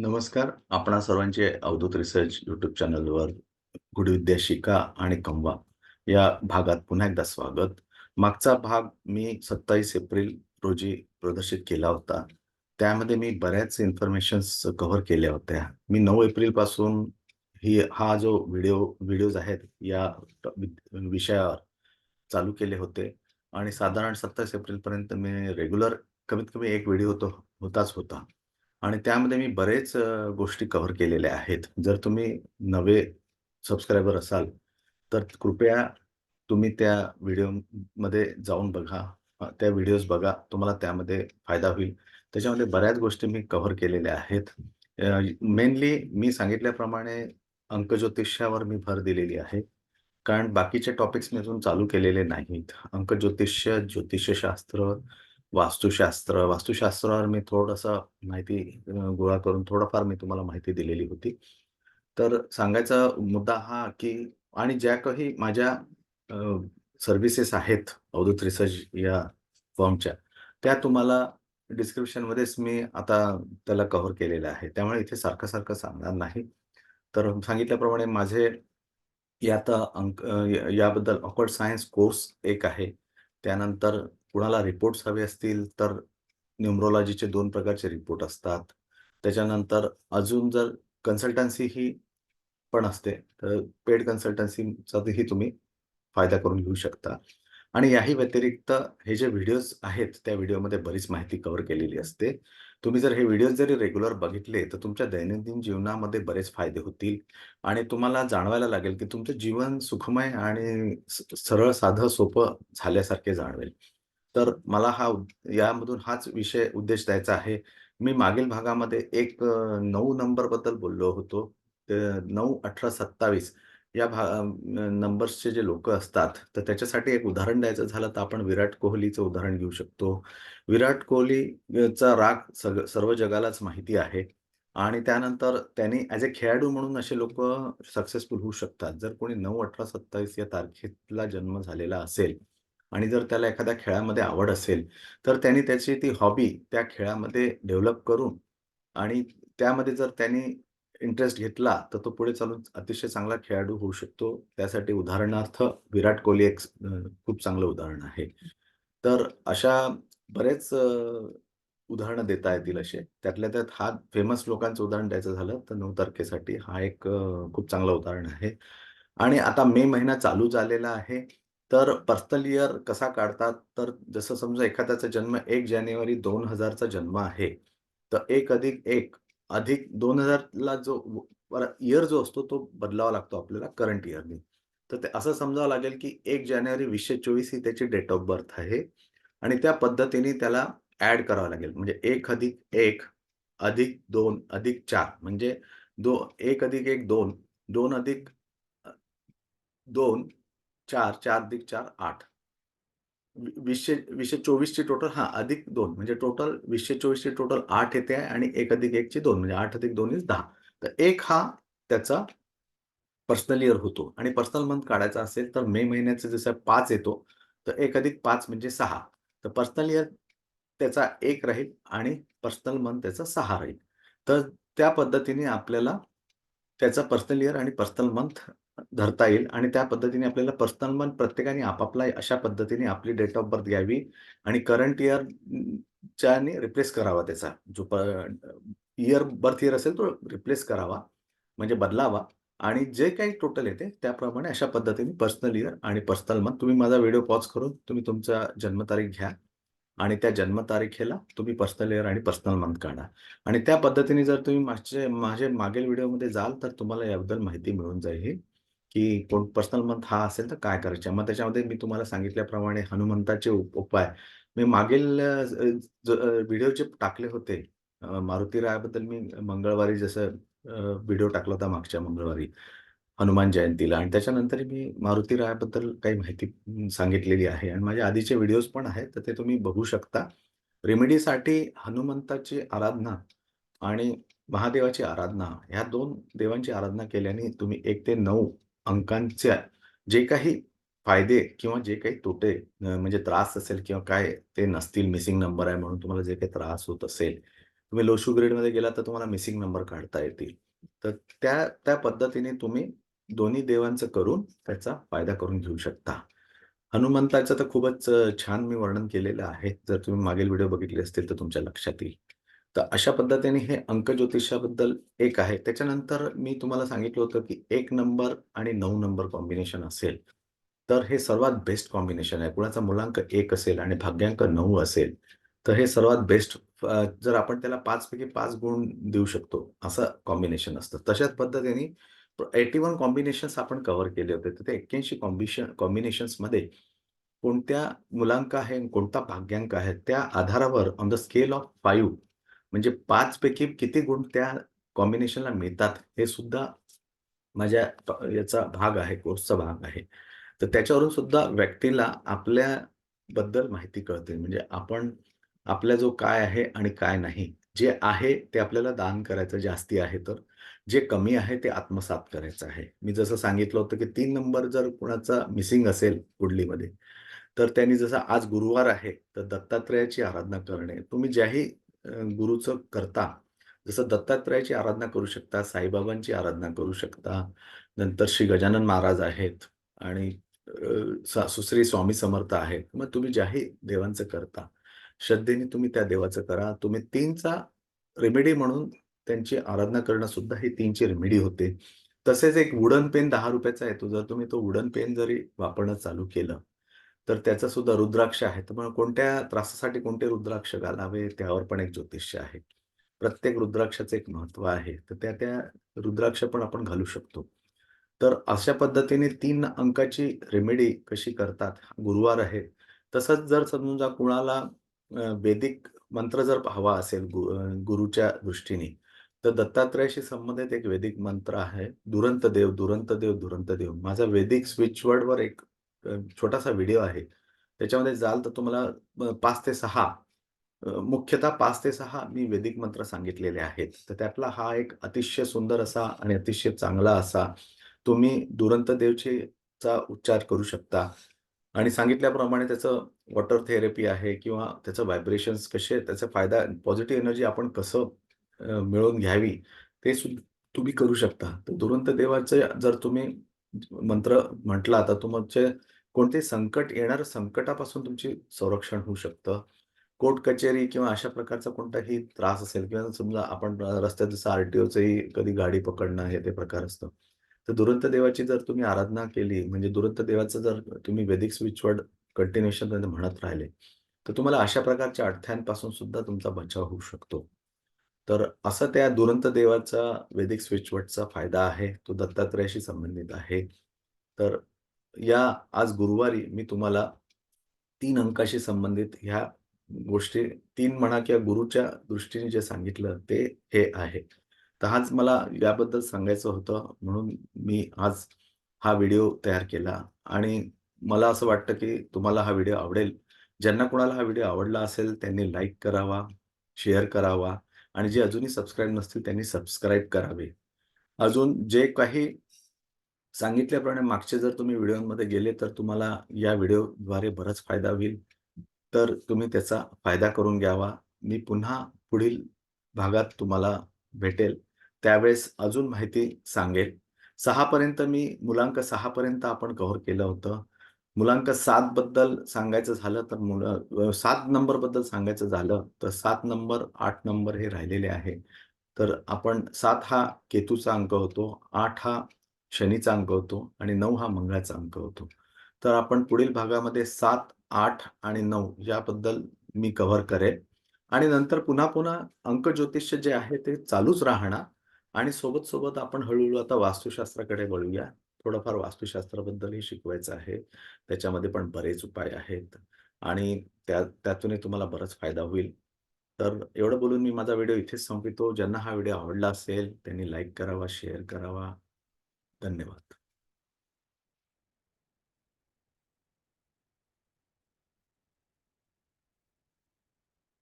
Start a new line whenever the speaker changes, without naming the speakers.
नमस्कार. आपणा सर्वांचे अवधूत रिसर्च युट्यूब चॅनलवर गुढविद्या शिका आणि कमवा या भागात पुन्हा एकदा स्वागत. मागचा भाग मी सत्तावीस एप्रिल रोजी प्रदर्शित केला होता. त्यामध्ये मी बऱ्याच इन्फॉर्मेशन्स कव्हर केल्या होत्या. मी नऊ एप्रिलपासून ही हा जो व्हिडिओ व्हिडिओज आहेत या विषयावर चालू केले होते. आणि साधारण सत्तावीस एप्रिल पर्यंत मी रेग्युलर कमीत कमी एक व्हिडिओ तो होताच होता. आणि त्यामध्ये मी बरेच अ, गोष्टी कव्हर केलेल्या आहेत. जर तुम्ही नवे सबस्क्रायबर असाल तर कृपया तुम्ही त्या व्हिडिओमध्ये जाऊन बघा. अ, त्या व्हिडिओज बघा. तुम्हाला त्यामध्ये फायदा होईल. त्याच्यामध्ये बऱ्याच गोष्टी मी कव्हर केलेल्या आहेत. मेनली मी सांगितल्याप्रमाणे अंकज्योतिष्यावर मी भर दिलेली आहे. कारण बाकीचे टॉपिक्स मी अजून चालू केलेले नाहीत. अंकज्योतिष्य ज्योतिषशास्त्र वास्तुशास्त्र वास्तुशास्त्रावर मी थोडंसं माहिती गोळा करून थोडंफार मी तुम्हाला माहिती दिलेली होती. तर सांगायचा मुद्दा हा की आणि ज्या काही माझ्या सर्व्हिसेस आहेत अवधूत रिसर्च या फॉर्मच्या त्या तुम्हाला डिस्क्रिप्शनमध्येच मी आता त्याला कव्हर केलेलं आहे. त्यामुळे इथे सारखं सारखं सांगणार नाही. तर सांगितल्याप्रमाणे माझे यात अंक याबद्दल ऑकवर्ड सायन्स कोर्स एक आहे. त्यानंतर कुणाला रिपोर्ट्स हवे असतील तर न्युमरोलॉजीचे दोन प्रकारचे रिपोर्ट असतात. त्याच्यानंतर अजून जर कन्सल्टन्सी ही पण असते तर पेड कन्सल्टन्सीचाही तुम्ही फायदा करून घेऊ शकता. आणि याही व्यतिरिक्त हे जे व्हिडिओज आहेत त्या व्हिडिओमध्ये बरीच माहिती कव्हर केलेली असते. तुम्ही जर हे व्हिडिओज जरी रेग्युलर बघितले तर तुमच्या दैनंदिन जीवनामध्ये बरेच फायदे होतील. आणि तुम्हाला जाणवायला लागेल की तुमचं जीवन सुखमय आणि सरळ साधं सोपं झाल्यासारखे जाणवेल. तर मला हा यामधून हाच विषय उद्देश द्यायचा आहे. मी मागील भागामध्ये एक नऊ नंबरबद्दल बोललो होतो. नऊ अठरा सत्तावीस या भा नंबर्सचे जे लोक असतात तर त्याच्यासाठी एक उदाहरण द्यायचं झालं तर आपण विराट कोहलीचं उदाहरण घेऊ शकतो. विराट कोहलीचा राग सग सर्व जगालाच माहिती आहे आणि त्यानंतर त्यांनी ॲज अ खेळाडू म्हणून असे लोक सक्सेसफुल होऊ शकतात. जर कोणी नऊ अठरा सत्तावीस या तारखेला जन्म झालेला असेल आणि जर त्याला एखाद्या खेळामध्ये आवड असेल तर त्यांनी त्याची ती हॉबी त्या खेळामध्ये डेव्हलप करून आणि त्यामध्ये जर त्यांनी इंटरेस्ट घेतला तर तो पुढे चालून अतिशय चांगला खेळाडू होऊ शकतो. त्यासाठी उदाहरणार्थ विराट कोहली एक खूप चांगलं उदाहरण आहे. तर अशा बरेच उदाहरणं देता येतील असे. त्यातल्या त्यात हा फेमस लोकांचं उदाहरण द्यायचं झालं तर नऊ तारखेसाठी हा एक खूप चांगलं उदाहरण आहे. आणि आता मे महिना चालू झालेला आहे. तर पर्सनल इयर कसा काढतात? तर जसं समजा एखाद्याचा जन्म एक जानेवारी दोन हजारचा जन्म आहे तर एक अधिक एक अधिक दोन हजारला जो इयर जो असतो तो बदलावा लागतो आपल्याला करंट इयरनी तर ते असं समजावं लागेल की एक जानेवारी वीसशे चोवीस ही त्याची डेट ऑफ बर्थ आहे आणि त्या पद्धतीने त्याला ऍड करावं लागेल. म्हणजे एक अधिक एक अधिक दोन अधिक चार म्हणजे दो एक अधिक एक दोन दोन अधिक दोन चार चार अधिक चार आठ. वीसशे वीसशे चोवीसची टोटल हा अधिक दोन. म्हणजे टोटल वीसशे चोवीसची टोटल आठ येते आहे आणि एक अधिक एकची दोन. म्हणजे आठ अधिक दोन इज दहा. तर एक हा त्याचा पर्सनल इयर होतो. आणि पर्सनल मंथ काढायचा असेल तर मे महिन्याचे जसं पाच येतो तर एक अधिक पाच म्हणजे सहा. तर पर्सनल इयर त्याचा एक राहील आणि पर्सनल मंथ त्याचा सहा राहील. तर त्या पद्धतीने आपल्याला त्याचा पर्सनल इयर आणि पर्सनल मंथ धरता येईल आणि त्या पद्धतीने आपल्याला पर्सनल मंथ प्रत्येकाने आपापला अशा पद्धतीने आपली डेट ऑफ बर्थ घ्यावी आणि करंट इयर च्याने रिप्लेस करावा त्याचा. जो इयर बर्थ इयर असेल तो रिप्लेस करावा म्हणजे बदलावा आणि जे काही टोटल येते त्याप्रमाणे अशा पद्धतीने पर्सनल इयर आणि पर्सनल मंथ तुम्ही माझा व्हिडिओ पॉज करून तुम्ही तुमचा जन्मतारीख घ्या आणि त्या जन्मतारखेला तुम्ही पर्सनल इयर आणि पर्सनल मंथ काढा. आणि त्या पद्धतीने जर तुम्ही माझे माझे मागील व्हिडिओमध्ये जाल तर तुम्हाला याबद्दल माहिती मिळून जाईल. की कोण पर्सनल मंथ हा असेल तर काय करायचे? मग त्याच्यामध्ये मी तुम्हाला सांगितल्याप्रमाणे हनुमंताचे उप- उपाय. मी मागील व्हिडिओ जे टाकले होते अ, मारुती रायाबद्दल मी मंगळवारी जसं व्हिडिओ टाकला होता मागच्या मंगळवारी हनुमान जयंतीला. आणि त्याच्यानंतर मी मारुती रायाबद्दल काही माहिती सांगितलेली आहे. आणि माझ्या आधीचे व्हिडिओज पण आहेत तर ते तुम्ही बघू शकता. रेमेडीसाठी हनुमंताची आराधना आणि महादेवाची आराधना ह्या दोन देवांची आराधना केल्याने तुम्ही एक ते नऊ अंकांच्या जे काही फायदे किंवा जे काही तोटे म्हणजे त्रास असेल किंवा काय ते नसतील मिसिंग नंबर आहे म्हणून तुम्हाला जे काही त्रास होत असेल तुम्ही लोशू ग्रेडमध्ये गेला तर तुम्हाला मिसिंग नंबर काढता येतील. तर त्या त्या पद्धतीने तुम्ही दोन्ही देवांचं करून त्याचा फायदा करून घेऊ शकता. हनुमंताचं तर खूपच छान मी वर्णन केलेलं आहे. जर तुम्ही मागील व्हिडिओ बघितले असतील तर तुमच्या लक्षात येईल. तर अशा पद्धतीने हे अंक ज्योतिषाबद्दल एक आहे. त्याच्यानंतर मी तुम्हाला सांगितलं होतं, की एक नंबर आणि नऊ नंबर कॉम्बिनेशन असेल, तर हे सर्वात बेस्ट कॉम्बिनेशन आहे. कुणाचा मुलांक एक असेल आणि भाग्यांक नऊ असेल, तर हे सर्वात बेस्ट जर आपण त्याला पाचपैकी पाच गुण देऊ शकतो, असं कॉम्बिनेशन असतं. तशाच पद्धतीने 81 कॉम्बिनेशन्स आपण कव्हर केले होते. तर ते 81 कॉम्बिशन कॉम्बिनेशन्समध्ये कोणत्या मुलांक आहे, कोणता भाग्यांक आहे, त्या आधारावर on the scale of five म्हणजे पाच पैकी किती गुण त्या कॉम्बिनेशनला मिळतात, हे सुद्धा माझ्या याचा भाग आहे, कोर्सचा भाग आहे. तर त्याच्यावरून सुद्धा व्यक्तीला आपल्याबद्दल माहिती कळते. म्हणजे आपण आपल्या जो काय आहे आणि काय नाही. जे आहे ते आपल्याला दान करायचं जास्ती आहे तर. जे कमी आहे ते आत्मसात करायचं आहे. मी जसं सांगितलं होतं, की तीन नंबर जर कुणाचा मिसिंग असेल कुडलीमध्ये तर त्यांनी जसं आज गुरुवार आहे, तर दत्तात्रेयाची आराधना करणे. तुम्ही ज्याही गुरुचं करता, जसं दत्तात्रयाची आराधना करू शकता, साईबाबांची आराधना करू शकता, नंतर श्री गजानन महाराज आहेत आणि सुश्री स्वामी समर्थ आहेत. मग तुम्ही ज्याही देवांचं करता, श्रद्धेने तुम्ही त्या देवाचं करा. तुम्ही तीनचा रेमेडी म्हणून त्यांची आराधना करणं सुद्धा ही तीनची रेमेडी होते. तसेच एक वुडन पेन ₹10 येतो. जर तुम्ही तो वुडन पेन जरी वापरणं चालू केलं, तर त्याचं सुद्धा रुद्राक्ष आहे. तर मग कोणत्या त्रासासाठी कोणते रुद्राक्ष घालावे त्यावर पण एक ज्योतिष्य आहे. प्रत्येक रुद्राक्षाचं एक महत्त्व आहे. तर त्या-त्या रुद्राक्ष पण आपण घालू शकतो. तर अशा पद्धतीने तीन अंकाची रेमेडी कशी करतात, गुरुवार आहे. तसंच जर समजा कुणाला वेदिक मंत्र जर हवा असेल गु गुरुच्या दृष्टीने, तर दत्तात्रयाशी संबंधित एक वेदिक मंत्र आहे. दुरंत देव, दुरंत देव, दुरंत देव. माझा वेदिक स्विचवर्डवर एक छोटासा व्हिडिओ आहे. त्याच्यामध्ये जाल तर तुम्हाला पाच ते सहा मुख्यतः पाच ते सहा मी वेदिक मंत्र सांगितलेले आहेत. तर त्यातला हा एक अतिशय सुंदर असा आणि अतिशय चांगला असा तुम्ही दुरंत देवचे चा उच्चार करू शकता आणि सांगितल्याप्रमाणे त्याचं वॉटर थेरपी आहे किंवा त्याचं व्हायब्रेशन्स कसे त्याचा फायदा पॉझिटिव्ह एनर्जी आपण कसं मिळवून घ्यावी ते सुद्धा तुम्ही करू शकता. तर दुरंत देवाचं जर तुम्ही मंत्र म्हटला तर तुमचे कोणते संकट येणार संकटापासून तुमची संरक्षण होऊ शकतं. कोर्ट कचेरी किंवा अशा प्रकारचा कोणताही त्रास असेल किंवा समजा आपण रस्त्यात जसं आर-टी-ओचंही कधी गाडी पकडणं हे ते प्रकार असतं. तर दुरंत देवाची जर तुम्ही आराधना केली म्हणजे दुरंत देवाचं जर तुम्ही वैदिक स्विच वर्ड कंटिन्युएशन म्हणत राहिले, तर तुम्हाला अशा प्रकारच्या अडथ्यांपासून सुद्धा तुमचा बचाव होऊ शकतो. तर असं त्या दुरंत देवाचा वैदिक स्विचवटचा फायदा आहे. तो दत्तात्रेयाशी संबंधित आहे. तर या आज गुरुवारी मी तुम्हाला तीन अंकाशी संबंधित ह्या गोष्टी तीन म्हणा किंवा गुरुच्या दृष्टीने जे सांगितलं ते हे आहे. तर आज मला याबद्दल सांगायचं होतं म्हणून मी आज हा व्हिडिओ तयार केला आणि मला असं वाटतं, की तुम्हाला हा व्हिडिओ आवडेल. ज्यांना कोणाला हा व्हिडिओ आवडला असेल त्यांनी लाईक करावा, शेअर करावा आणि जे अजूनही सबस्क्राईब नसतील त्यांनी सबस्क्राईब करावे. अजून जे काही सांगितल्याप्रमाणे मागचे जर तुम्ही व्हिडिओमध्ये गेले तर तुम्हाला या व्हिडिओद्वारे बराच फायदा होईल. तर तुम्ही त्याचा फायदा करून घ्यावा. मी पुन्हा पुढील भागात तुम्हाला भेटेल. त्यावेळेस अजून माहिती सांगेल. 6 पर्यंत मी मुलांक 6 पर्यंत आपण कव्हर केलं होतं. मुलांक सात बद्दल सांगायचं झालं तर मुलं 7 नंबरबद्दल सांगायचं झालं तर सात नंबर, आठ नंबर हे राहिलेले आहे. तर आपण सात हा केतूचा अंक होतो, आठ हा शनीचा अंक होतो आणि नऊ हा मंगळाचा अंक होतो. तर आपण पुढील भागामध्ये 7, 8 आणि नऊ याबद्दल मी कव्हर करेल आणि नंतर पुन्हा-पुन्हा अंक ज्योतिष्य जे आहे ते चालूच राहणार आणि सोबत-सोबत आपण हळूहळू आता वास्तुशास्त्राकडे वळूया. थोडंफार वास्तुशास्त्राबद्दलही शिकवायचं आहे. त्याच्यामध्ये पण बरेच उपाय आहेत आणि त्या त्यातूनही तुम्हाला बराच फायदा होईल. तर एवढं बोलून मी माझा व्हिडिओ इथेच संपवितो. ज्यांना हा व्हिडिओ आवडला असेल त्यांनी लाईक करावा, शेअर करावा. धन्यवाद.